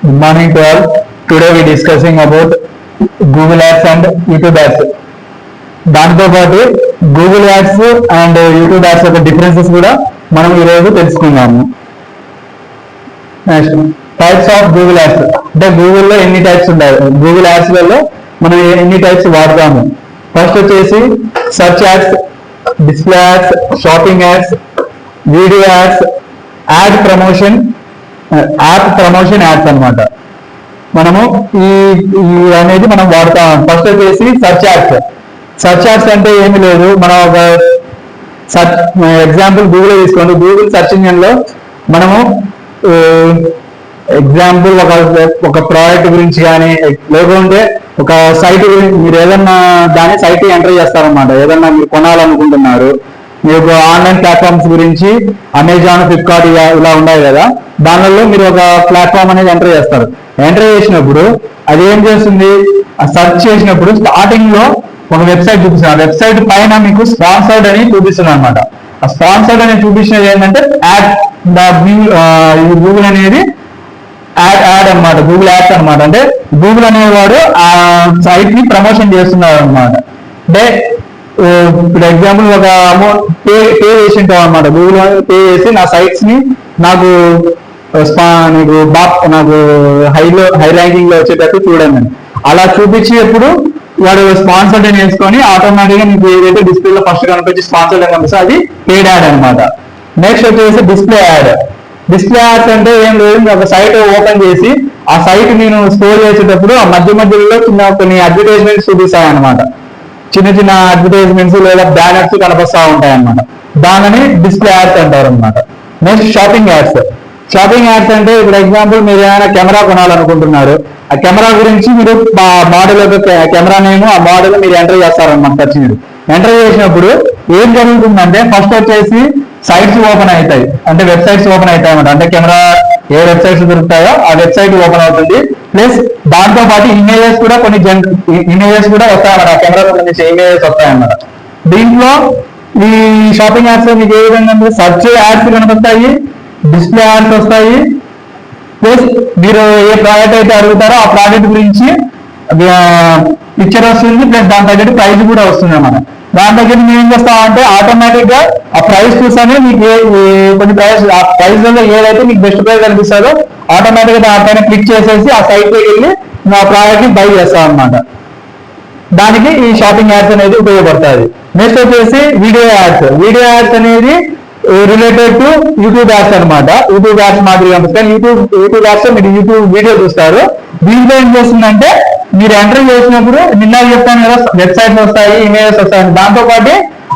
Good morning to all. Today we discussing about Google Ads and YouTube Ads. దాంతో పాటు Google ads and YouTube ads యొక్క differences కూడా మనం ఈరోజు తెలుసుకుందాము. Next types of Google ads అంటే గూగుల్లో ఎన్ని టైప్స్ ఉంటాయి గూగుల్ యాడ్స్లలో మనం ఎన్ని టైప్స్ వాడతాము? ఫస్ట్ వచ్చేసి search ads display ads shopping ads video ads ad promotion app promotion apps అన్నమాట. మనము ఈ అనేది మనం వాడతాం ఫస్ట్ వచ్చేసి సర్చ్ యాప్స్ సర్చ్ యాప్స్ అంటే ఏమీ లేదు. మనం ఒక సర్చ్ ఎగ్జాంపుల్ గూగుల్ తీసుకోండి. గూగుల్ సర్చ్ ఇంజిన్లో మనము ఎగ్జాంపుల్ ఒక ఒక ప్రోడక్ట్ గురించి కానీ లేకుంటే ఒక సైట్ గురించి మీరు ఏదన్నా దాని సైట్ ఎంటర్ చేస్తారన్నమాట. ఏదన్నా మీరు కొనాలనుకుంటున్నారు మీకు ఆన్లైన్ ప్లాట్ఫామ్స్ గురించి అమెజాన్ ఫ్లిప్కార్ట్ ఇలా ఇలా ఉన్నాయి కదా. దానిలో మీరు ఒక ప్లాట్ఫామ్ అనేది ఎంటర్ చేస్తారు. ఎంటర్ చేసినప్పుడు అది ఏం చేస్తుంది? సెర్చ్ చేసినప్పుడు స్టార్టింగ్లో ఒక వెబ్సైట్ చూపిస్తుంది. ఆ వెబ్సైట్ పైన మీకు స్పాన్సర్డ్ అని చూపిస్తుంది అనమాట ఆ స్పాన్సర్డ్ అని చూపించినది ఏంటంటే యాడ్ గూగుల్ అనేది యాడ్ యాడ్ అన్నమాట. గూగుల్ యాడ్స్ అన్నమాట. అంటే గూగుల్ అనేవాడు ఆ సైట్ని ప్రమోషన్ చేస్తున్నారు అనమాట అంటే ఇప్పుడు ఎగ్జాంపుల్ ఒక అమౌంట్ పే పే చేసి ఉంటాం అనమాట గూగుల్ పే చేసి నా సైట్స్ని నాకు స్పా నీకు బాప్ నాకు హైలో హై ర్యాంకింగ్లో వచ్చేటట్టు చూడండి అలా చూపించేటప్పుడు వాడు స్పాన్సర్డ్ అని వేసుకొని ఆటోమేటిక్గా నీకు ఏదైతే డిస్ప్లే లో ఫస్ట్ కనిపించి స్పాన్సర్డ్ అని కనిపిస్తే అది పేడ్ యాడ్ అనమాట నెక్స్ట్ వచ్చేసి డిస్ప్లే యాడ్ డిస్ప్లే యాడ్స్ అంటే ఏం లేదు ఒక సైట్ ఓపెన్ చేసి ఆ సైట్ నేను స్టోర్ చేసేటప్పుడు ఆ మధ్య మధ్యలో చిన్న కొన్ని అడ్వర్టైజ్మెంట్స్ చూపిస్తాయి అనమాట చిన్న చిన్న అడ్వర్టైజ్మెంట్స్ లేదా బ్యానర్స్ కనిపిస్తా ఉంటాయి అనమాట దానిని డిస్ప్లే యాడ్స్ అంటారు అనమాట next shopping ads shopping ads అంటే ఇప్పుడు ఎగ్జాంపుల్ మీరు ఏమైనా కెమెరా కొనాలనుకుంటున్నారు. ఆ కెమెరా గురించి మీరు మోడల్ కెమెరా నేమ్ ఆ మోడల్ మీరు ఎంటర్ చేస్తారనమాట సెర్చ్ మీరు. ఎంటర్ చేసినప్పుడు ఏం జరుగుతుందంటే ఫస్ట్ వచ్చేసి సైట్స్ ఓపెన్ అవుతాయి. అంటే వెబ్సైట్స్ ఓపెన్ అవుతాయి అన్నమాట అంటే కెమెరా ఏ వెబ్సైట్స్ దొరుకుతాయో ఆ వెబ్సైట్ ఓపెన్ అవుతుంది. ప్లస్ దాంతో పాటు ఇమేజెస్ కూడా కొన్ని జన్ ఇమేజెస్ కూడా వస్తాయన్నమాట. కెమెరా సంబంధించి ఇమేజెస్ వస్తాయన్నమాట. దీంట్లో ఈ షాపింగ్ యాప్స్ మీకు ఏ విధంగా అంటే సర్చ్ యాడ్స్ కనిపిస్తాయి డిస్ప్లే యాడ్స్ వస్తాయి. ప్లస్ మీరు ఏ ప్రోడక్ట్ అయితే అడుగుతారో ఆ ప్రోడక్ట్ గురించి పిక్చర్ వస్తుంది. ప్లస్ దాని తగ్గట్టు ప్రైస్ కూడా వస్తుంది అన్నమాట దాని దగ్గర మేము ఏం చేస్తామంటే ఆటోమేటిక్గా ఆ ప్రైస్ చూసానే మీకు ఏ కొన్ని ప్రైస్ ఆ ప్రైస్లో ఏదైతే మీకు బెస్ట్ ప్రైస్ కనిపిస్తుందో ఆటోమేటిక్గా దానిపైన క్లిక్ చేసేసి ఆ సైట్లోకి వెళ్ళి నా ప్రోడక్ట్ని బై చేస్తాం అన్నమాట. దానికి ఈ షాపింగ్ యాడ్స్ అనేది ఉపయోగపడుతుంది. నెక్స్ట్ వచ్చేసి వీడియో యాడ్స్ వీడియో యాడ్స్ అనేది రిలేటెడ్ టు యూట్యూబ్ యాడ్స్ అనమాట యూట్యూబ్ యాడ్స్ మాదిరిగా యూట్యూబ్ యూట్యూబ్ యాడ్స్ మీరు యూట్యూబ్ వీడియో చూస్తారు. దీంట్లో ఏం చేస్తుందంటే మీరు ఎంటర్ చేసినప్పుడు నిన్న చెప్పాను కదా వెబ్సైట్స్ వస్తాయి ఇమేజెస్ వస్తాయి దాంతో పాటు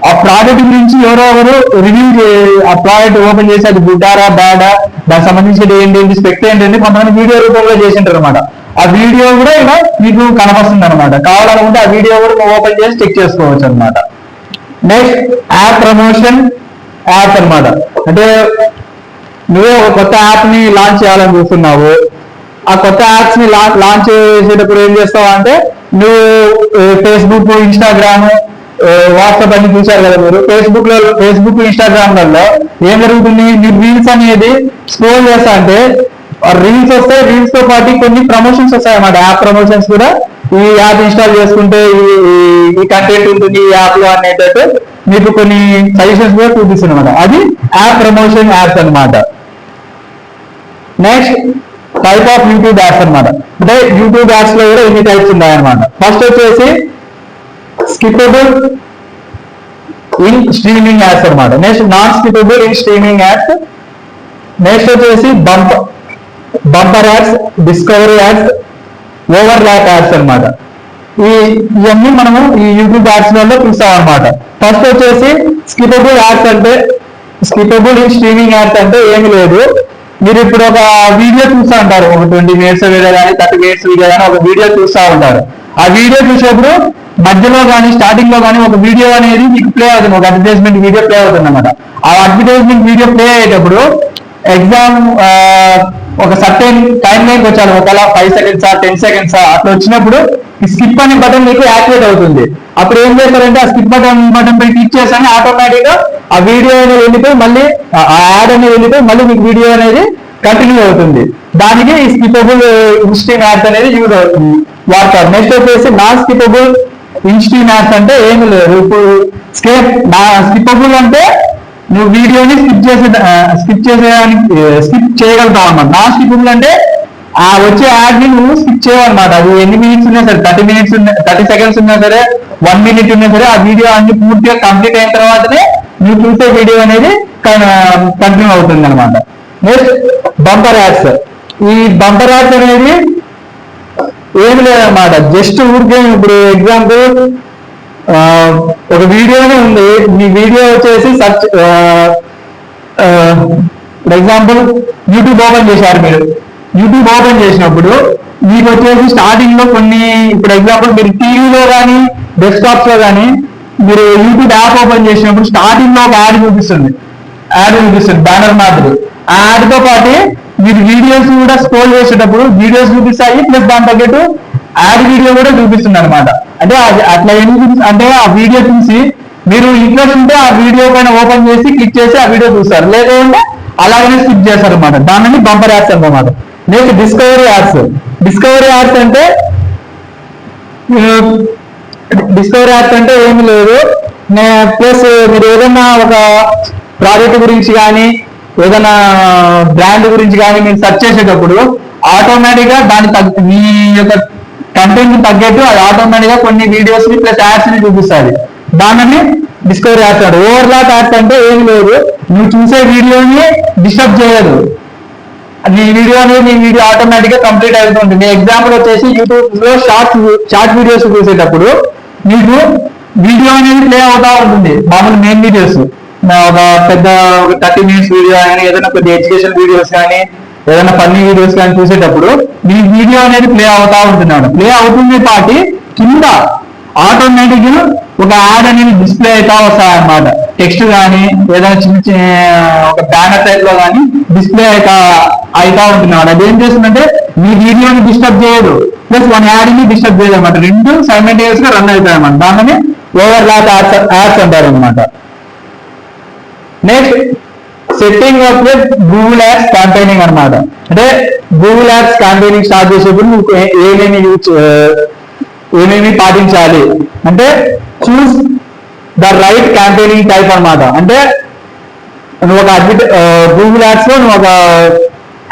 ఆ ప్రోడక్ట్ గురించి ఎవరో ఒకరు రివ్యూ ఆ ప్రోడక్ట్ ఓపెన్ చేసి అది గుడ్డారా బ్యాడా దానికి సంబంధించి ఏంటి ఏంటి స్పెక్ట్ ఏంటంటే కొంతమంది వీడియో రూపంలో చేసింటారు అనమాట ఆ వీడియో కూడా ఇలా మీకు కనపస్తుంది అనమాట కావాలనుకుంటే ఆ వీడియో కూడా ఓపెన్ చేసి చెక్ చేసుకోవచ్చు అనమాట నెక్స్ట్ యాప్ ప్రమోషన్ యాప్ అనమాట అంటే నువ్వే ఒక కొత్త యాప్ని లాంచ్ చేయాలని చూస్తున్నావు. ఆ కొత్త యాప్స్ని లాంచ్ చేసేటప్పుడు ఏం చేస్తావు అంటే నువ్వు ఫేస్బుక్ ఇన్స్టాగ్రామ్ వాట్సాప్ అన్ని చూసారు కదా మీరు? ఫేస్బుక్లో ఫేస్బుక్ ఇన్స్టాగ్రామ్లలో ఏం జరుగుతుంది? నీ రీల్స్ అనేది స్క్రోల్ చేస్తా అంటే రీల్స్ వస్తాయి రీల్స్తో పాటు కొన్ని ప్రమోషన్స్ వస్తాయి అన్నమాట యాప్ ప్రమోషన్స్ కూడా ఈ యాప్ ఇన్స్టాల్ చేసుకుంటే ఈ- కంటెంట్ ఉంటుంది ఈ యాప్లో అనేటట్టు మీకు కొన్ని సజెషన్స్ కూడా చూపిస్తుంది అనమాట అది యాప్ ప్రమోషన్ యాప్స్ అన్నమాట. Next type of YouTube ads అన్నమాట. అంటే యూట్యూబ్ యాడ్స్లో కూడా ఇన్ని టైప్స్ ఉన్నాయన్నమాట ఫస్ట్ వచ్చేసి స్కిపబుల్ ఇన్ స్ట్రీమింగ్ యాడ్స్ అన్నమాట. Next non skippable in streaming ads next వచ్చేసి bump bumper ads discovery ads overlap ads అన్నమాట. ఈ ఇవన్నీ మనము ఈ యూట్యూబ్ యాడ్స్లలో చూస్తాం అనమాట ఫస్ట్ వచ్చేసి స్కిపబుల్ యాడ్స్ అంటే స్కిపబుల్ ఇన్ స్ట్రీమింగ్ యాడ్స్ అంటే ఏమి లేదు. మీరు ఇప్పుడు ఒక వీడియో చూస్తూ ఉంటారు. ఒక ట్వంటీ మినిట్స్ వీడియో కానీ థర్టీ మినిట్స్ వీడియో కానీ ఒక వీడియో చూస్తూ ఉంటారు. ఆ వీడియో చూసేప్పుడు మధ్యలో కానీ స్టార్టింగ్లో కానీ ఒక వీడియో అనేది మీకు ప్లే అవుతుంది. ఒక అడ్వర్టైజ్మెంట్ వీడియో ప్లే అవుతుంది అనమాట ఆ అడ్వర్టైజ్మెంట్ వీడియో ప్లే అయ్యేటప్పుడు ఎగ్జామ్ ఒక సర్టెన్ టైం లైన్కి వచ్చాను ఒకవేళ ఫైవ్ సెకండ్స్ టెన్ సెకండ్స్ అట్లా వచ్చినప్పుడు ఈ స్కిప్ అనే బటన్ మీకు యాక్టివేట్ అవుతుంది. అప్పుడు ఏం చేస్తారంటే ఆ స్కిప్ బటన్ బటన్ పై క్లిక్ చేసాను ఆటోమేటిక్గా ఆ వీడియో అనేది వెళ్ళిపోయి మళ్ళీ ఆ యాడ్ అనేది వెళ్ళిపోయి మళ్ళీ మీకు వీడియో అనేది కంటిన్యూ అవుతుంది. దానికి ఈ స్కిపబుల్ ఇన్స్టింగ్ యాడ్స్ అనేది యూజ్ అవుతుంది. వాడతారు. నెక్స్ట్ వచ్చేసి నాన్ స్కిపబుల్ ఇన్స్టింగ్ యాడ్స్ అంటే ఏమి లేదు. ఇప్పుడు స్కేప్ నా స్కిపబుల్ అంటే నువ్వు వీడియోని స్కిప్ చేసే స్కిప్ చేసేదానికి స్కిప్ చేయగలుగుతావు అనమాట నాన్ స్కిపబుల్ అంటే ఆ వచ్చే యాడ్ని నువ్వు స్కిప్ చేయవన్నమాట అది ఎన్ని మినిట్స్ ఉన్నా సరే థర్టీ మినిట్స్ థర్టీ సెకండ్స్ ఉన్నా సరే వన్ మినిట్ ఉన్నా సరే ఆ వీడియో అన్ని పూర్తిగా కంప్లీట్ అయిన తర్వాతనే నువ్వు చూసే వీడియో అనేది కంటిన్యూ అవుతుంది అనమాట నెక్స్ట్ బంపర్ యాడ్స్ ఈ బంపర్ యాడ్స్ అనేది ఏం లేదన్నమాట. జస్ట్ ఊరికే ఇప్పుడు ఎగ్జాంపుల్ ఒక వీడియోనే ఉంది. మీ వీడియో వచ్చేసి search for example YouTube open చేశారు మీరు. యూట్యూబ్ ఓపెన్ చేసినప్పుడు మీకు వచ్చేసి స్టార్టింగ్లో కొన్ని ఇప్పుడు ఎగ్జాంపుల్ మీరు టీవీలో కానీ డెస్క్టాప్స్లో కానీ మీరు యూట్యూబ్ యాప్ ఓపెన్ చేసినప్పుడు స్టార్టింగ్లో ఒక యాడ్ చూపిస్తుంది. యాడ్ చూపిస్తుంది బ్యానర్ మాదిరి. ఆ యాడ్తో పాటు మీరు వీడియోస్ కూడా స్క్రోల్ చేసేటప్పుడు వీడియోస్ చూపిస్తాయి ప్లస్ దాని తగ్గట్టు యాడ్ వీడియో కూడా చూపిస్తుంది అనమాట అంటే అది అట్లా ఏం చూపిస్తుంది అంటే ఆ వీడియో చూసి మీరు ఇంట్లో ఉంటే ఆ వీడియో పైన ఓపెన్ చేసి క్లిక్ చేసి ఆ వీడియో చూస్తారు. లేదంటే అలాగనే స్కిప్ చేస్తారు అనమాట దానిని బంపర్ యాడ్స్ అనమాట next discovery ads discovery ads అంటే డిస్కవరీ యాప్స్ అంటే ఏమి లేదు. ప్లస్ మీరు ఏదైనా ఒక ప్రాజెక్ట్ గురించి కానీ ఏదైనా బ్రాండ్ గురించి కానీ మీరు సెర్చ్ చేసేటప్పుడు ఆటోమేటిక్గా దాని మీ యొక్క కంటెంట్ తగ్గట్టు అది ఆటోమేటిక్గా కొన్ని వీడియోస్ని ప్లస్ యాడ్స్ని చూపిస్తుంది. దానిని discovery apps overlap ads అంటే ఏం లేదు. నువ్వు చూసే వీడియోని డిస్టర్బ్ చేయదు. నీ వీడియో అనేది నీ వీడియో ఆటోమేటిక్గా కంప్లీట్ అవుతుంది నీ ఎగ్జాంపుల్ వచ్చేసి యూట్యూబ్లో షార్ట్ షార్ట్ వీడియోస్ చూసేటప్పుడు నీకు వీడియో అనేది ప్లే అవుతా ఉంటుంది. మామూలు మెయిన్ వీడియోస్ ఒక పెద్ద ఒక థర్టీ మినిట్స్ వీడియో కానీ ఏదైనా పెద్ద ఎడ్యుకేషన్ వీడియోస్ కానీ ఏదైనా ఫన్నీ వీడియోస్ కానీ చూసేటప్పుడు మీ వీడియో అనేది ప్లే అవుతా ఉంటుంది ప్లే అవుతుంది పాటి కింద ఆటోమేటిక్ ఒక యాడ్ అనేది డిస్ప్లే అవుతా వస్తాయి అన్నమాట టెక్స్ట్ కానీ ఏదైనా చిన్న చిన్న ఒక బ్యానర్ టైప్లో కానీ డిస్ప్లే అవుతా అవుతా ఉంటుంది అది ఏం చేస్తుందంటే మీ వీడియోని డిస్టర్బ్ చేయదు. ప్లస్ వన్ యాడ్ని డిస్టర్బ్ చేయదు అనమాట రెండు సైమెంటేనియస్గా రన్ అవుతాయి అనమాట దానిని ఓవర్ ల్యాప్ యాడ్స్ యాడ్స్ అంటారు అనమాట next setting of Google ads campaigning అన్నమాట. అంటే గూగుల్ యాప్స్ క్యాంపెయినింగ్ స్టార్ట్ చేసేప్పుడు నువ్వు ఏమేమి యూజ్ ఏమేమి పాటించాలి? అంటే choose the right campaigning type అనమాట అంటే నువ్వు ఒక అడ్వర్ట గూగుల్ యాప్స్లో నువ్వు ఒక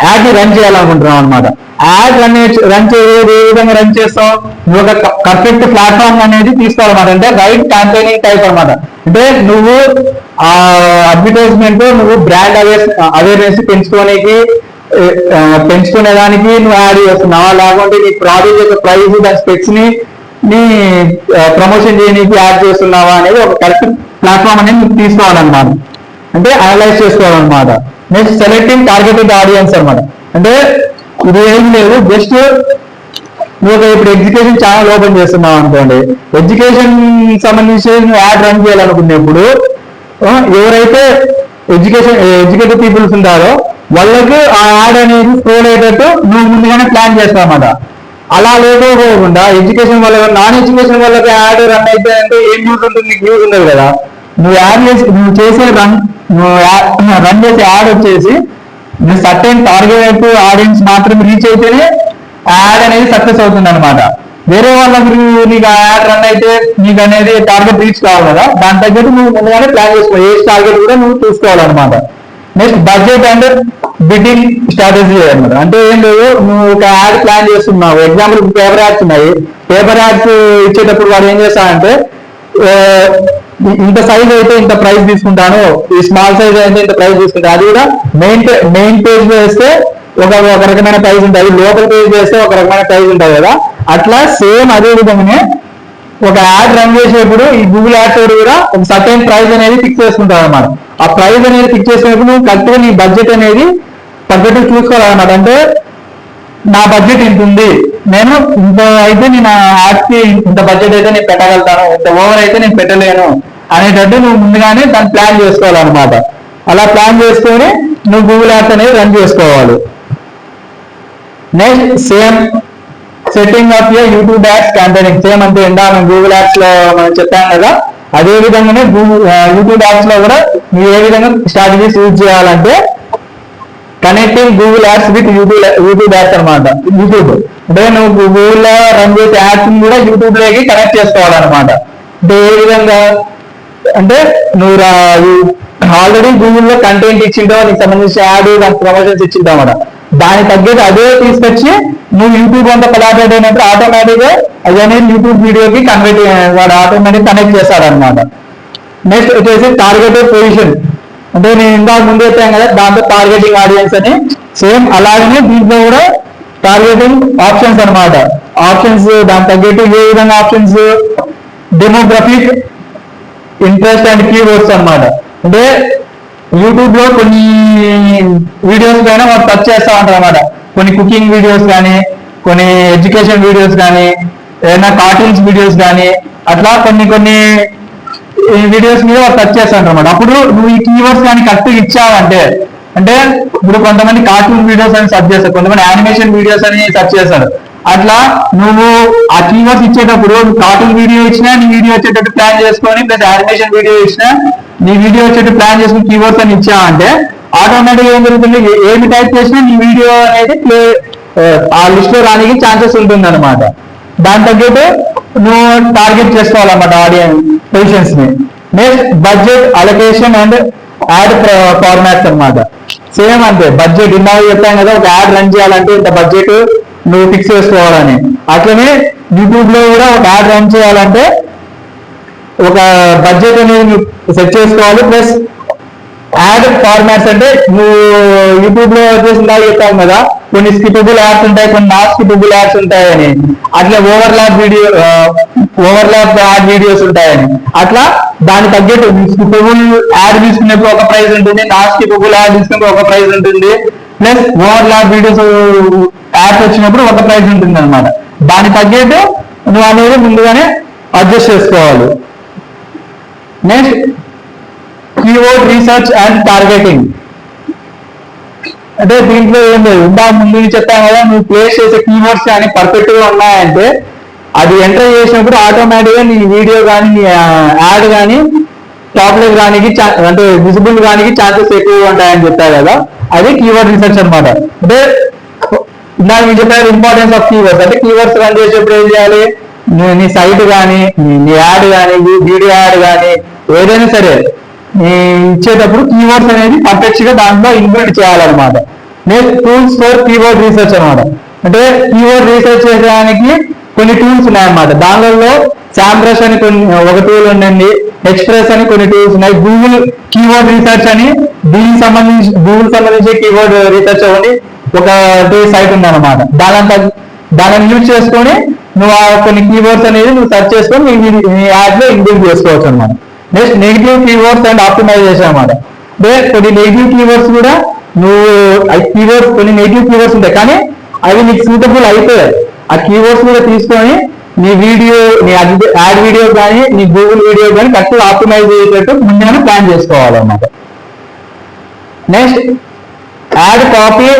యాడ్ని రన్ చేయాలనుకుంటున్నావు అనమాట యాడ్ రన్ రన్ చేసేది ఏ విధంగా రన్ చేస్తావు? నువ్వు ఒక పర్ఫెక్ట్ ప్లాట్ఫామ్ అనేది తీసుకోవాలన్నమాట. అంటే రైట్ క్యాంపెయినింగ్ టైప్ అనమాట అంటే నువ్వు ఆ అడ్వర్టైజ్మెంట్ నువ్వు బ్రాండ్ అవేర్ అవేర్నెస్ పెంచుకోవడానికి పెంచుకునే దానికి నువ్వు యాడ్ చేస్తున్నావా లేకుంటే నీ ప్రాడక్ట్ యొక్క ప్రైస్ దాని స్పెక్స్ని నీ ప్రమోషన్ చేయడానికి యాడ్ చేస్తున్నావా అనేది ఒక కరెక్ట్ ప్లాట్ఫామ్ అనేది నువ్వు తీసుకోవాలన్నమాట. అంటే అనలైజ్ చేసుకోవాలన్నమాట. నెక్స్ట్ సెలెక్టింగ్ టార్గెటెడ్ ఆడియన్స్ అనమాట అంటే ఇది ఏం లేదు జస్ట్ నువ్వు ఇప్పుడు ఎడ్యుకేషన్ ఛానల్ ఓపెన్ చేస్తున్నావు అనుకోండి. ఎడ్యుకేషన్ సంబంధించి నువ్వు యాడ్ రన్ చేయాలనుకున్నప్పుడు ఎవరైతే ఎడ్యుకేషన్ ఎడ్యుకేటెడ్ పీపుల్స్ ఉంటారో వాళ్ళకి ఆ యాడ్ అనేది స్క్రోల్ అయ్యేటట్టు నువ్వు ముందుగానే ప్లాన్ చేస్తావు అన్నమాట అలా లేకపోకుండా ఎడ్యుకేషన్ వల్ల నాన్ ఎడ్యుకేషన్ వాళ్ళకి యాడ్ రన్ అయితే అంటే ఏం యూజ్ ఉంటుంది నీకు యూజ్ ఉండదు కదా. నువ్వు యాడ్ చేసి నువ్వు చేసే రన్ నువ్వు రన్ చేసే యాడ్ వచ్చేసి నువ్వు సర్టెన్ టార్గెట్ ఆడియన్స్ మాత్రం రీచ్ అయితేనే యాడ్ అనేది సక్సెస్ అవుతుంది అనమాట వేరే వాళ్ళకి నీకు ఆ యాడ్ రన్ అయితే నీకు అనేది టార్గెట్ రీచ్ కావాలి కదా. దాని తగ్గట్టు నువ్వు ముందుగానే ప్లాన్ చేసుకో. ఏ టార్గెట్ కూడా నువ్వు చూసుకోవాలన్నమాట. Next budget and bidding strategy అనమాట అంటే ఏం లేదు నువ్వు ఒక యాడ్ ప్లాన్ చేస్తున్నావు. ఎగ్జాంపుల్ పేపర్ యాడ్స్ ఉన్నాయి. పేపర్ యాడ్స్ ఇచ్చేటప్పుడు వాడు ఏం చేస్తాడంటే ఇంత సైజ్ అయితే ఇంత ప్రైస్ తీసుకుంటాను. ఈ స్మాల్ సైజ్ అయితే ఇంత ప్రైస్ తీసుకుంటాను. అది కూడా మెయిన్ మెయిన్ పేజ్ వేస్తే ఒక ఒక రకమైన ప్రైస్ ఉంటుంది. లోకల్ పేజ్ చేస్తే ఒక రకమైన ప్రైస్ ఉంటుంది కదా. అట్లా సేమ్ అదే విధంగానే ఒక యాడ్ రన్ చేసేప్పుడు ఈ గూగుల్ యాడ్స్ కూడా ఒక సర్టైన్ ప్రైస్ అనేది ఫిక్స్ చేసుకుంటారు అనమాట ఆ ప్రైస్ అనేది ఫిక్స్ చేసినప్పుడు నువ్వు కరెక్ట్గా నీ బడ్జెట్ అనేది పర్ఫెక్ట్గా చూసుకోవాలన్నమాట అంటే నా బడ్జెట్ ఇంత ఉంది నేను ఇంత అయితే నేను యాడ్స్ ఇంత బడ్జెట్ అయితే నేను పెట్టగలుగుతాను. ఇంత ఓవర్ అయితే నేను పెట్టలేను. అనేటట్టు నువ్వు ముందుగానే దాన్ని ప్లాన్ చేసుకోవాలన్నమాట. అలా ప్లాన్ చేసుకొని నువ్వు గూగుల్ యాప్స్ అనేది రన్ చేసుకోవాలి. Next same setting of you YouTube apps campaigning same అంటే ఎండా మనం గూగుల్ యాప్స్లో మనం చెప్పాం కదా అదే విధంగానే గూగుల్ యూట్యూబ్ యాప్స్లో కూడా మీరు ఏ విధంగా స్ట్రాటజీస్ యూజ్ చేయాలంటే connecting Google ads with YouTube YouTube ads అనమాట యూట్యూబ్ అంటే నువ్వు గూగుల్లో రన్ చేసే యాడ్స్ కూడా యూట్యూబ్లోకి కనెక్ట్ చేసుకోవాలన్నమాట. అంటే ఏ విధంగా? అంటే నువ్వు ఆల్రెడీ గూగుల్లో కంటెంట్ ఇచ్చింటావు నీకు సంబంధించిన యాడ్ దానికి ప్రమోషన్స్ ఇచ్చింటావు అన్నమాట. దానికి తగ్గట్టు అదే తీసుకొచ్చి నువ్వు యూట్యూబ్ అంతా కొలాబరేట్ అయినప్పుడు ఆటోమేటిక్గా అది అనేది యూట్యూబ్ వీడియోకి కన్వర్ట్ వాడు ఆటోమేటిక్ కనెక్ట్ చేస్తాడు అనమాట నెక్స్ట్ వచ్చేసి టార్గెటెడ్ పొజిషన్ అంటే నేను ఇందాక ముందు చెప్పాను కదా దాంతో టార్గెటింగ్ ఆడియన్స్ అని. సేమ్ అలాగనే దీంట్లో కూడా టార్గెటింగ్ ఆప్షన్స్ అన్నమాట. ఆప్షన్స్ దాని తగ్గట్టు ఏ విధంగా options demographic interest and keywords అన్నమాట. అంటే యూట్యూబ్లో కొన్ని వీడియోస్ పైన వాళ్ళు టచ్ చేస్తా ఉంటారు అనమాట కొన్ని కుకింగ్ వీడియోస్ కానీ కొన్ని ఎడ్యుకేషన్ వీడియోస్ కానీ ఏదైనా కార్టూన్స్ వీడియోస్ కానీ అట్లా కొన్ని కొన్ని వీడియోస్ మీద టచ్ చేస్తా అనమాట అప్పుడు నువ్వు ఈ కీవర్డ్స్ కానీ కరెక్ట్ ఇచ్చావంటే అంటే ఇప్పుడు కొంతమంది కార్టూన్ వీడియోస్ అని సర్చ్ చేస్తారు కొంతమంది యానిమేషన్ వీడియోస్ అని సర్చ్ చేస్తారు. అట్లా నువ్వు ఆ కీవర్డ్స్ ఇచ్చేటప్పుడు కార్టూన్ వీడియో ఇచ్చినా నీ వీడియో వచ్చేటట్టు ప్లాన్ చేసుకొని ప్లస్ యానిమేషన్ వీడియో ఇచ్చినా నీ వీడియో వచ్చేటట్టు ప్లాన్ చేసుకుని కీవర్డ్స్ అని ఇచ్చావంటే ఆటోమేటిక్ ఏం జరుగుతుంది? ఏమి టైప్ చేసినా నీ వీడియో అనేది ప్లే ఆ లిస్ట్లో రానికి ఛాన్సెస్ ఉంటుంది అనమాట దాని తగ్గట్టు నువ్వు టార్గెట్ చేసుకోవాలన్నమాట audience పొజిషన్స్ని. Next budget allocation and ad formats అన్నమాట. సేమ్ అంతే బడ్జెట్ ఇందాక చెప్పాం కదా ఒక యాడ్ రన్ చేయాలంటే ఇంత బడ్జెట్ నువ్వు ఫిక్స్ చేసుకోవాలని. అట్లనే యూట్యూబ్లో కూడా ఒక యాడ్ రన్ చేయాలంటే ఒక బడ్జెట్ అనేది నువ్వు సెట్ చేసుకోవాలి ప్లస్ యాడ్ ఫార్మాట్స్ అంటే నువ్వు యూట్యూబ్లో వచ్చేసి ఇందాక చెప్పాం కదా కొన్ని స్కిపబుల్ యాడ్స్ ఉంటాయి కొన్ని నాట్ స్కిపబుల్ యాడ్స్ ఉంటాయని. అట్లా overlap video overlap ad videos ఉంటాయని. అట్లా దాని తగ్గట్టు స్కిపబుల్ యాడ్ తీసుకున్నప్పుడు ఒక ప్రైస్ ఉంటుంది నాట్ స్కిపబుల్ యాడ్ తీసుకున్నప్పుడు ఒక ప్రైస్ ఉంటుంది. ప్లస్ ఓవర్లాప్ వీడియోస్ యాడ్స్ వచ్చినప్పుడు ఒక ప్రైస్ ఉంటుంది అనమాట దాని తగ్గట్టు నువ్వు అనేది ముందుగానే అడ్జస్ట్ చేసుకోవాలి. Next keyword research and targeting అంటే దీంట్లో ఏం లేదు. ఇందా ముందు చెప్పాను కదా నువ్వు ప్లేస్ చేసే కీవర్డ్స్ కానీ పర్ఫెక్ట్గా ఉన్నాయంటే అది ఎంటర్ చేసినప్పుడు ఆటోమేటిక్గా నీ వీడియో కానీ నీ యాడ్ కానీ టాప్ కానీ రానికి చా- అంటే విజిబుల్ రానికి ఛాన్సెస్ ఎక్కువ ఉంటాయని చెప్పారు కదా. అది కీవర్డ్ రీసెర్చ్ అన్నమాట. అంటే ఇందాక మీరు చెప్పారు ఇంపార్టెన్స్ ఆఫ్ కీవర్డ్స్ అంటే కీవర్డ్స్ రన్ చేసేటప్పుడు ఏం చేయాలి? నీ- సైట్ కానీ నీ యాడ్ కానీ వీడియో యాడ్ కానీ ఏదైనా సరే ఇచ్చేటప్పుడు కీవర్డ్స్ అనేది పర్ఫెక్ట్గా దాంట్లో ఇన్బిల్డ్ చేయాలన్నమాట. Next tools for keyword research అనమాట అంటే కీవర్డ్ రీసెర్చ్ చేయడానికి కొన్ని టూల్స్ ఉన్నాయన్నమాట. దానిలో శాంప్రస్ అని కొన్ని ఒక టూల్ ఉండండి ఎక్స్ప్రెస్ అని కొన్ని టూల్స్ ఉన్నాయి. గూగుల్ కీవర్డ్ రీసెర్చ్ అని దీనికి సంబంధించి గూగుల్ సంబంధించి కీవర్డ్ రీసెర్చ్ అవ్వండి. ఒక టూ సైట్ ఉంది అనమాట దానంతా దానిని యూజ్ చేసుకొని నువ్వు ఆ కొన్ని కీవర్డ్స్ అనేది నువ్వు సెర్చ్ చేసుకొని నీ యాడ్లో ఇంక్లూడ్ చేసుకోవచ్చు అనమాట next negative keywords and optimization అనమాట అంటే కొన్ని నెగిటివ్ కీవర్డ్స్ కూడా నువ్వు కీవర్డ్స్ కొన్ని నెగిటివ్ కీవర్డ్స్ ఉంటాయి కానీ అవి నీకు సూటబుల్ అయితే ఆ కీవర్డ్స్ కూడా తీసుకొని నీ వీడియో నీ యాడ్ వీడియో కానీ నీ గూగుల్ వీడియో కానీ కరెక్ట్గా ఆప్టిమైజ్ చేసేటట్టు ముందుగానే ప్లాన్ చేసుకోవాలన్నమాట. Next ad copy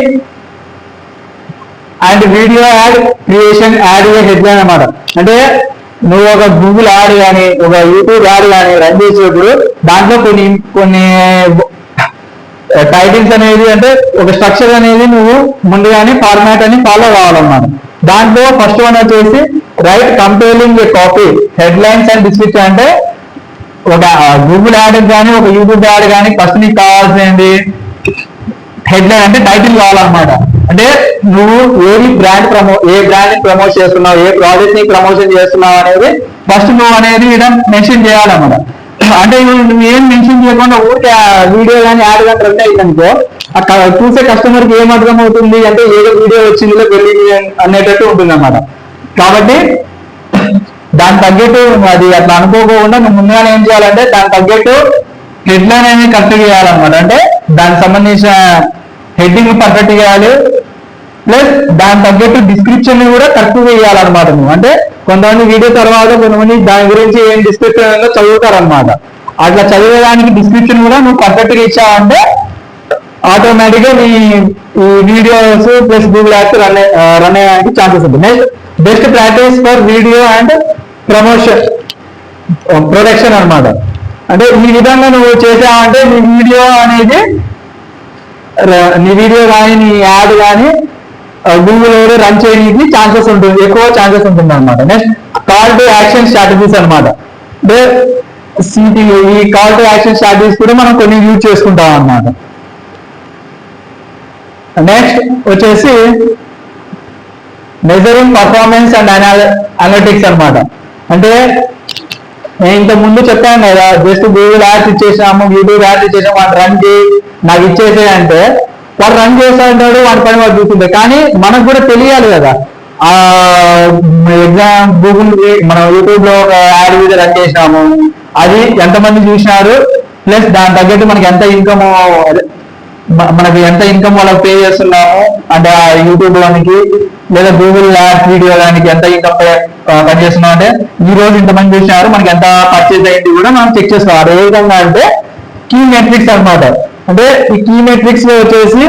and video ad creation ad headline అనమాట అంటే నువ్వు ఒక గూగుల్ యాడ్ కానీ ఒక యూట్యూబ్ యాడ్ కానీ రన్ చేసేటప్పుడు దాంట్లో కొన్ని కొన్ని టైటిల్స్ అనేది అంటే ఒక స్ట్రక్చర్ అనేది నువ్వు ముందుగానే ఫార్మాట్ అని ఫాలో కావాలన్నమాట దాంట్లో ఫస్ట్ వన్ వచ్చేసి right comparing copy headlines and description అంటే ఒక గూగుల్ యాడ్ కానీ ఒక యూట్యూబ్ యాడ్ కానీ ఫస్ట్ నీకు కావాల్సింది హెడ్లైన్ అంటే టైటిల్ కావాలన్నమాట. అంటే నువ్వు ఏది బ్రాండ్ ప్రమో ఏ బ్రాండ్ని ప్రమోట్ చేస్తున్నావు ఏ ప్రాజెక్ట్ని ప్రమోషన్ చేస్తున్నావు అనేది ఫస్ట్ నువ్వు అనేది ఇక్కడ మెన్షన్ చేయాలన్నమాట. అంటే నువ్వు ఏం మెన్షన్ చేయకుండా ఊరికే వీడియో కానీ యాడ్ కానీ రన్ అయిందనుకో అక్కడ చూసే కస్టమర్కి ఏం అర్థం అవుతుంది అంటే ఏదో వీడియో వచ్చిందిలో పెళ్ళి అనేటట్టు ఉంటుంది అనమాట కాబట్టి దాని తగ్గట్టు అది అట్లా అనుకోకుండా నువ్వు ముందుగానే ఏం చేయాలంటే దాని తగ్గట్టు హెడ్లైన్ అనేది కరెక్ట్ చేయాలన్నమాట. అంటే దానికి సంబంధించిన హెడ్డింగ్ పర్ఫెక్ట్ చేయాలి. ప్లస్ దాని తగ్గట్టు డిస్క్రిప్షన్ కూడా కరెక్ట్గా ఇవ్వాలన్నమాట నువ్వు. అంటే కొంతమంది వీడియో తర్వాత కొంతమంది దాని గురించి ఏం డిస్క్రిప్షన్ చదువుతారనమాట చదువుతారన్నమాట. అట్లా చదివేదానికి డిస్క్రిప్షన్ కూడా నువ్వు పర్ఫెక్ట్గా ఇచ్చావంటే ఆటోమేటిక్గా నీ videos plus Google apps run run అయ్యడానికి chances ఉంటుంది next best practice for video and promotion production అన్నమాట. అంటే ఈ విధంగా నువ్వు చేసావంటే నీ వీడియో అనేది నీ వీడియో కానీ నీ యాడ్ కానీ గూగుల్ ఎవరు రన్ చేయడానికి ఛాన్సెస్ ఉంటుంది ఎక్కువ ఛాన్సెస్ ఉంటుంది అనమాట next call to action strategies అనమాట అంటే CT ఈ కాల్ టు యాక్షన్ స్ట్రాటజీస్ కూడా మనం కొన్ని యూజ్ చేసుకుంటాం అన్నమాట. నెక్స్ట్ వచ్చేసి మెజరింగ్ పర్ఫార్మెన్స్ అండ్ అనాలిటిక్స్ అన్నమాట. అంటే నేను ఇంత ముందు చెప్పాను కదా జస్ట్ గూగుల్ యాడ్స్ ఇచ్చేసాము యూట్యూబ్ యాడ్స్ ఇచ్చేసాము వాడు రన్ చేయి నాకు ఇచ్చేసే అంటే వాడు రన్ చేస్తాడు ఉంటాడు వాడి పని వాడు చూస్తుంది కానీ మనకు కూడా తెలియాలి కదా. ఆ ఎగ్జామ్ గూగుల్ మనం యూట్యూబ్లో ఒక యాడ్ మీద రన్ చేసినాము. అది ఎంతమంది చూసినారు? ప్లస్ దాని తగ్గట్టు మనకి ఎంత ఇన్కమ్ మనకి ఎంత ఇన్కమ్ వాళ్ళకి పే చేస్తున్నాము? అంటే యూట్యూబ్ దానికి లేదా గూగుల్ యాడ్స్ వీడియో దానికి ఎంత ఇన్కమ్ కట్ చేస్తున్నాం అంటే ఈ రోజు ఇంతమంది చూసినారు మనకి ఎంత పర్చేజ్ అయింది కూడా మనం చెక్ చేసుకోవాలి ఏ విధంగా అంటే కీ మెట్రిక్స్ అన్నమాట. అంటే ఈ కీ మెట్రిక్స్లో వచ్చేసి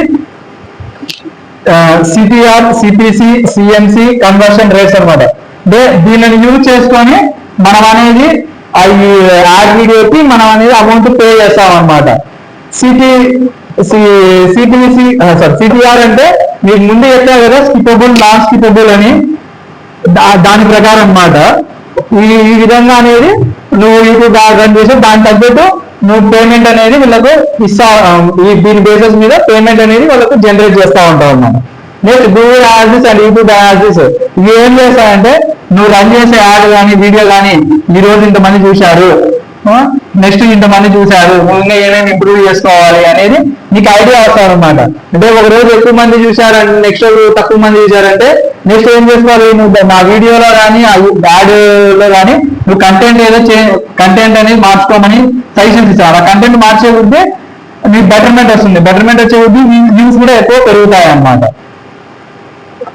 CPR CPC CMC conversion rates అన్నమాట. అంటే దీనిని యూజ్ చేసుకొని మనం అనేది అవి ఈ యాడ్ వీడియోకి మనం అనేది అమౌంట్ పే చేస్తాం అనమాట సిటి సిపిసి సారీ సిపిఆర్ అంటే మీకు ముందు చెప్పా కదా స్కిపబుల్ నాన్ స్కిపబుల్ అని. దాని ప్రకారం అన్నమాట ఈ ఈ విధంగా అనేది నువ్వు యూట్యూబ్ రన్ చేసి దాని తగ్గట్టు నువ్వు పేమెంట్ అనేది వీళ్ళకు ఇస్తా ఈ దీని బేసిస్ మీద పేమెంట్ అనేది వాళ్ళకు జనరేట్ చేస్తా ఉంటావు అన్నమాట. Next Google ads and YouTube ads ఇవి ఏం చేస్తాయంటే నువ్వు రన్ చేసే యాడ్ కానీ వీడియో కానీ ఈ రోజు ఇంతమంది చూశారు. నెక్స్ట్ ఇంతమంది చూశారు. నువ్వు ఇంకా ఏమేమి ఇంప్రూవ్ చేసుకోవాలి అనేది నీకు ఐడియా వస్తారనమాట అంటే ఒక రోజు ఎక్కువ మంది చూశారంటే నెక్స్ట్ రోజు తక్కువ మంది చూశారంటే నెక్స్ట్ ఏం చేసుకోవాలి? నువ్వు నా వీడియోలో కానీ యాడ్లో కానీ నువ్వు కంటెంట్ ఏదో కంటెంట్ అనేది మార్చుకోమని సజెషన్స్ ఇస్తారు ఆ కంటెంట్ మార్చే కొద్దీ నీకు బెటర్మెంట్ వస్తుంది. బెటర్మెంట్ వచ్చే కొద్దీ వ్యూస్ కూడా ఎక్కువ పెరుగుతాయి అన్నమాట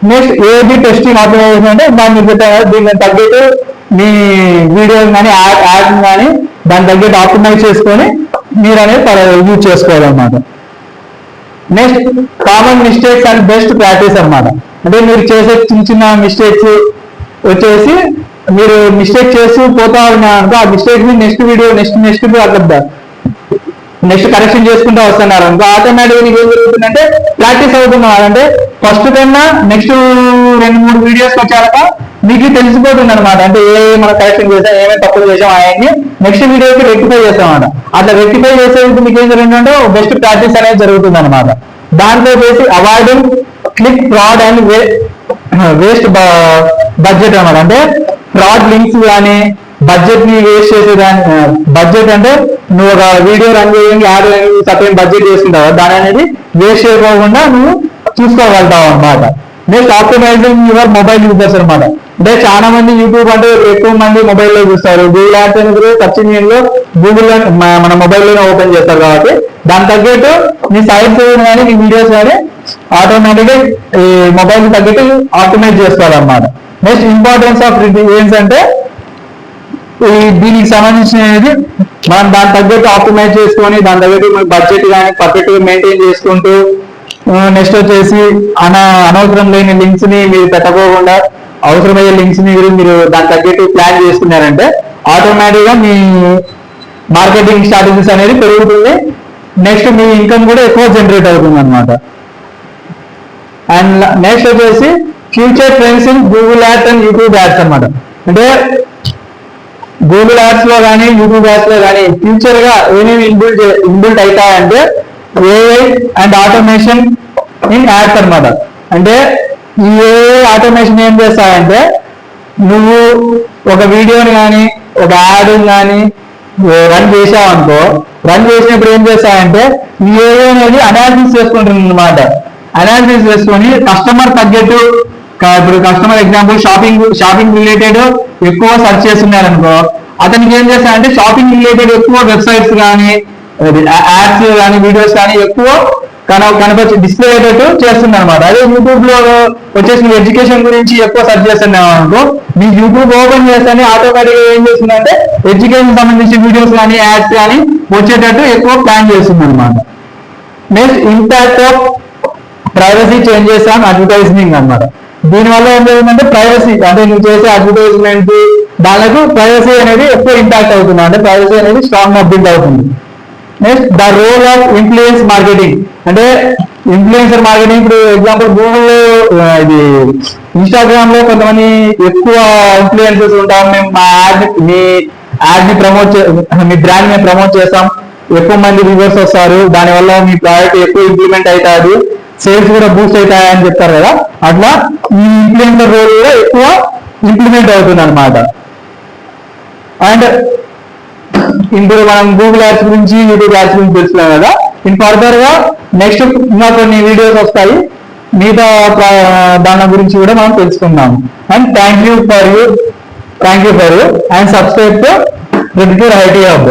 నెక్స్ట్ ఏబి టెస్టింగ్ ఆప్టిమైజేషన్ అంటే దాన్ని మీరు దీనికి తగ్గట్టు మీ వీడియోలు కానీ యాడ్ యాడ్ కానీ దాని తగ్గట్టు ఆప్టిమైజ్ చేసుకొని మీరు అనేది యూజ్ చేసుకోవాలన్నమాట. Next common mistakes and best practice అన్నమాట. అంటే మీరు చేసే చిన్న చిన్న మిస్టేక్స్ వచ్చేసి మీరు మిస్టేక్ చేస్తూ పోతా ఉన్నారనుకో ఆ మిస్టేక్ని నెక్స్ట్ వీడియో నెక్స్ట్ నెక్స్ట్ అట్లా నెక్స్ట్ కరెక్షన్ చేసుకుంటూ వస్తున్నారు అనుకో ఆటోమేటిక్ ఏం జరుగుతుందంటే ప్రాక్టీస్ అవుతున్నారు అంటే ఫస్ట్ కన్నా నెక్స్ట్ రెండు మూడు వీడియోస్ వచ్చాక మీకు తెలిసిపోతుంది అనమాట అంటే ఏ ఏ మనం కరెక్షన్ చేసాం ఏమేమి తప్పులు చేసాం అవన్నీ నెక్స్ట్ వీడియోకి రెక్టిఫై చేస్తాం అన్నమాట అట్లా రెక్టిఫై చేసేందుకు మీకు ఏం జరుగుతుందంటే బెస్ట్ ప్రాక్టీస్ అనేది జరుగుతుంది అనమాట దాంట్లో చేసి avoiding click fraud and waste budget అనమాట అంటే ఫ్రాడ్ లింక్స్ కానీ బడ్జెట్ని వేస్ట్ చేసేదాన్ని బడ్జెట్ అంటే నువ్వు ఒక వీడియో రన్ చేయడానికి యాడ్ సపరేట్ బడ్జెట్ చేసుకుంటావు. దాని అనేది వేస్ట్ చేయకోకుండా నువ్వు చూసుకోగలుగుతాం అన్నమాట next optimizing your mobile users అన్నమాట. అంటే చాలా మంది యూట్యూబ్ అంటే ఎక్కువ మంది మొబైల్లో చూస్తారు. గూగుల్ యాప్స్ అనేది సర్చ్ ఇంజిన్లో గూగుల్ మన మొబైల్లోనే ఓపెన్ చేస్తారు కాబట్టి దాని తగ్గట్టు మీ సైట్స్ కానీ మీ వీడియోస్ కానీ ఆటోమేటిక్గా ఈ మొబైల్ తగ్గట్టు ఆప్టిమైజ్ చేసుకోవాలన్నమాట నెక్స్ట్ ఇంపార్టెన్స్ ఆఫ్ ఏంటంటే అంటే ఈ దీనికి సంబంధించినది మనం దాని తగ్గట్టు ఆప్టిమైజ్ చేసుకొని దాని తగ్గట్టు బడ్జెట్ కానీ పర్ఫెక్ట్గా మెయింటైన్ చేసుకుంటూ నెక్స్ట్ వచ్చేసి అన అనవసరం లేని లింక్స్ని మీరు పెట్టకోకుండా అవసరమయ్యే లింక్స్ని మీరు- మీరు దాని తగ్గట్టు ప్లాన్ చేసుకున్నారంటే ఆటోమేటిక్గా మీ మార్కెటింగ్ స్ట్రాటజీస్ అనేది పెరుగుతుంది. నెక్స్ట్ మీ ఇన్కమ్ కూడా ఎక్కువ జనరేట్ అవుతుంది అనమాట అండ్ నెక్స్ట్ వచ్చేసి future trends in Google ads and YouTube ads అనమాట అంటే గూగుల్ యాడ్స్లో కానీ యూట్యూబ్ యాడ్స్లో కానీ ఫ్యూచర్గా ఏమేమి inbuilt inbuilt అవుతాయంటే AI and automation in ads అనమాట అంటే ఈ ఏఐ ఆటోమేషన్ ఏం చేస్తాయంటే నువ్వు ఒక వీడియోని కానీ ఒక యాడ్ కానీ రన్ చేసావు అనుకో రన్ చేసినప్పుడు ఏం చేస్తాయంటే ఈ ఏఐ అనేది అనాలిసిస్ చేసుకుంటుంది అనమాట అనాలిసిస్ చేసుకొని కస్టమర్ తగ్గట్టు ఇప్పుడు customer example shopping shopping related ఎక్కువ సెర్చ్ చేస్తున్నారు అనుకో అతనికి ఏం చేస్తాడంటే షాపింగ్ రిలేటెడ్ ఎక్కువ వెబ్సైట్స్ కానీ యాడ్స్ కానీ వీడియోస్ కానీ ఎక్కువ కన కనపరిచి డిస్ప్లే అయ్యేటట్టు చేస్తుంది అనమాట అదే యూట్యూబ్లో వచ్చేసి ఎడ్యుకేషన్ గురించి ఎక్కువ సెర్చ్ చేస్తున్నావు అనుకో మీ యూట్యూబ్ ఓపెన్ చేస్తానే ఆటోమేటిక్ ఏం చేస్తుందంటే ఎడ్యుకేషన్ సంబంధించిన వీడియోస్ కానీ యాడ్స్ కానీ వచ్చేటట్టు ఎక్కువ ప్లాన్ చేస్తుంది అనమాట next impact of privacy changes on advertising అన్నమాట. దీనివల్ల ఏం జరిగిందంటే ప్రైవసీ అంటే నువ్వు చేసే అడ్వర్టైజ్మెంట్ దానికి ప్రైవసీ అనేది ఎక్కువ ఇంపాక్ట్ అవుతుంది. అంటే ప్రైవసీ అనేది స్ట్రాంగ్గా బిల్డ్ అవుతుంది. Next the role of influence marketing అంటే ఇన్ఫ్లుయెన్సర్ మార్కెటింగ్ ఇప్పుడు ఎగ్జాంపుల్ గూగుల్ uh, ఇది ఇన్స్టాగ్రామ్లో కొంతమంది ఎక్కువ ఇన్ఫ్లుయెన్సర్స్ ఉంటాం మేము మా యాడ్ మీ యాడ్ని ప్రమోట్ మీ బ్రాండ్ని ప్రమోట్ చేస్తాం. ఎక్కువ మంది వ్యూవర్స్ వస్తారు. దానివల్ల మీ ప్రాడక్ట్ ఎక్కువ ఇంప్లిమెంట్ అవుతాది. సేల్స్ కూడా బూస్ట్ అవుతాయని చెప్తారు కదా. అట్లా ఈ ఇన్ఫ్లుయెన్సర్ రోల్ కూడా ఎక్కువ ఇంప్లిమెంట్ అవుతుంది అనమాట అండ్ ఇప్పుడు మనం గూగుల్ యాప్స్ గురించి యూట్యూబ్ యాప్స్ గురించి తెలుసుకున్నాం కదా. ఇన్ ఫర్దర్గా నెక్స్ట్ ఇంకా కొన్ని వీడియోస్ వస్తాయి. మిగతా దాని గురించి కూడా మనం తెలుసుకుందాం. And thank you for you thank you for you and subscribe to Red IT Hub